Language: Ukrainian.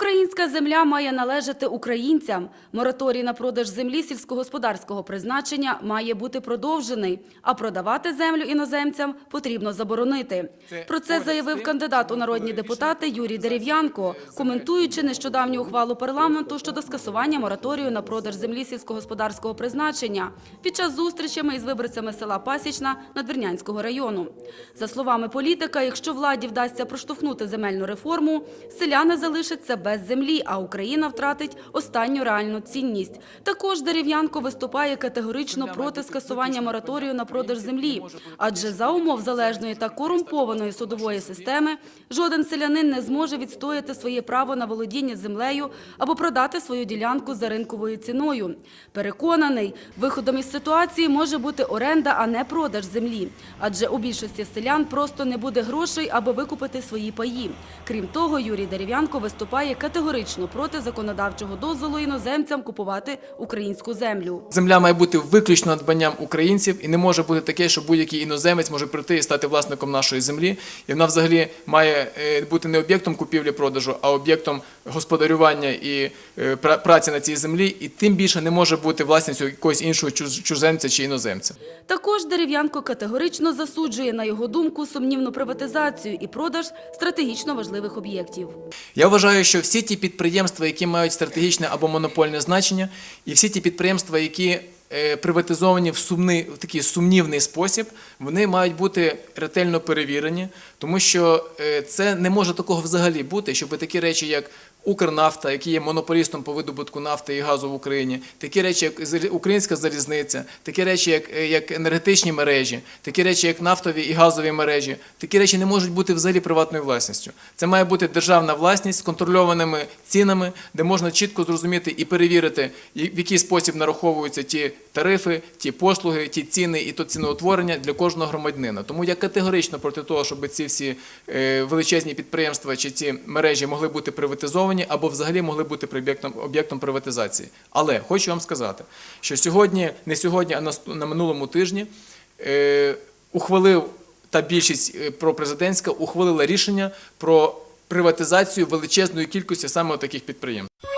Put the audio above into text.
Українська земля має належати українцям. Мораторій на продаж землі сільськогосподарського призначення має бути продовжений, а продавати землю іноземцям потрібно заборонити. Про це заявив кандидат у народні депутати Юрій Дерев'янко, коментуючи нещодавню ухвалу парламенту щодо скасування мораторію на продаж землі сільськогосподарського призначення під час зустрічами із виборцями села Пасічна Надвірнянського району. За словами політика, якщо владі вдасться проштовхнути земельну реформу, селяни залишаться без землі, а Україна втратить останню реальну цінність. Також Дерев'янко виступає категорично проти скасування мораторію на продаж землі, адже за умов залежної та корумпованої судової системи жоден селянин не зможе відстояти своє право на володіння землею або продати свою ділянку за ринковою ціною. Переконаний, виходом із ситуації може бути оренда, а не продаж землі, адже у більшості селян просто не буде грошей, аби викупити свої паї. Крім того, Юрій Дерев'янко виступає категорично проти законодавчого дозволу іноземцям купувати українську землю. Земля має бути виключно надбанням українців, і не може бути таке, що будь-який іноземець може прийти і стати власником нашої землі. І вона взагалі має е, бути не об'єктом купівлі-продажу, а об'єктом господарювання і е, праці на цій землі, і тим більше не може бути власністю якогось іншого чуз- чи іноземця. Також Дерев'янко категорично засуджує, на його думку, сумнівну приватизацію і продаж стратегічно важливих об'єктів. Я вважаю, що всі ті підприємства, які мають стратегічне або монопольне значення, і всі ті підприємства, які приватизовані в сумний в такий сумнівний спосіб, вони мають бути ретельно перевірені, тому що е, це не може такого взагалі бути, щоб такі речі, як Укрнафта, який є монополістом по видобутку нафти і газу в Україні, такі речі, як Українська залізниця, такі речі, як, е, як енергетичні мережі, такі речі, як нафтові і газові мережі, такі речі не можуть бути взагалі приватною власністю. Це має бути державна власність з контрольованими цінами, де можна чітко зрозуміти і перевірити, в який спосіб нараховуються ті тарифи, ті послуги, ті ціни і то ціноутворення для кожного громадянина. Тому я категорично проти того, щоб ці всі е, величезні підприємства чи ці мережі могли бути приватизовані або взагалі могли бути об'єктом, приватизації. Але хочу вам сказати, що сьогодні, не сьогодні, а на, минулому тижні е, ухвалив та більшість е, пропрезидентська ухвалила рішення про приватизацію величезної кількості саме таких підприємств.